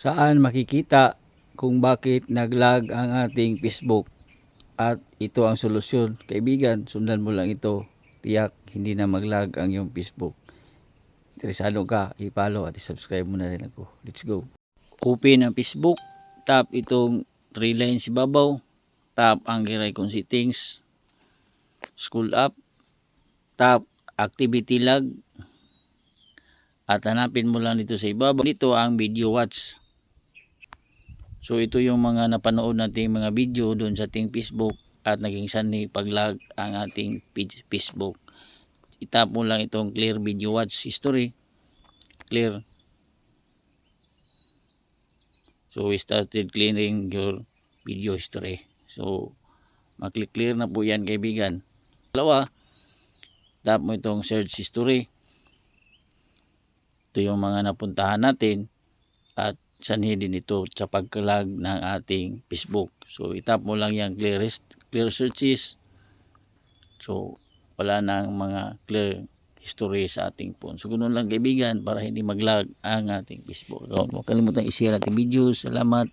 saan makikita kung bakit naglag ang ating Facebook at ito ang solusyon. Kaibigan, sundan mo lang ito. Tiyak, hindi na maglag ang iyong Facebook. Interesado ka, i-follow at i-subscribe mo na rin ako. Let's go. Open ang Facebook. Tap itong three lines sa babaw. Tap ang kong settings. Scroll up. Tap activity log. At hanapin mo lang dito sa ibabaw. Dito ang video watch. So ito yung mga napanood nating mga video doon sa ating Facebook at naging sanhi paglag ang ating page Facebook. Itap mo lang itong clear video watch history. Clear. So we started clearing your video history. So maklik clear na po yan kaibigan. Dalawa, tap mo itong search history. Ito yung mga napuntahan natin at sanhi din ito sa pagkalag ng ating Facebook. So itap mo lang yung clear, clear searches. So wala nang mga clear history sa ating phone. So ganun lang kaibigan para hindi maglag ang ating Facebook account. Huwag kalimutan i-share ating videos. Salamat.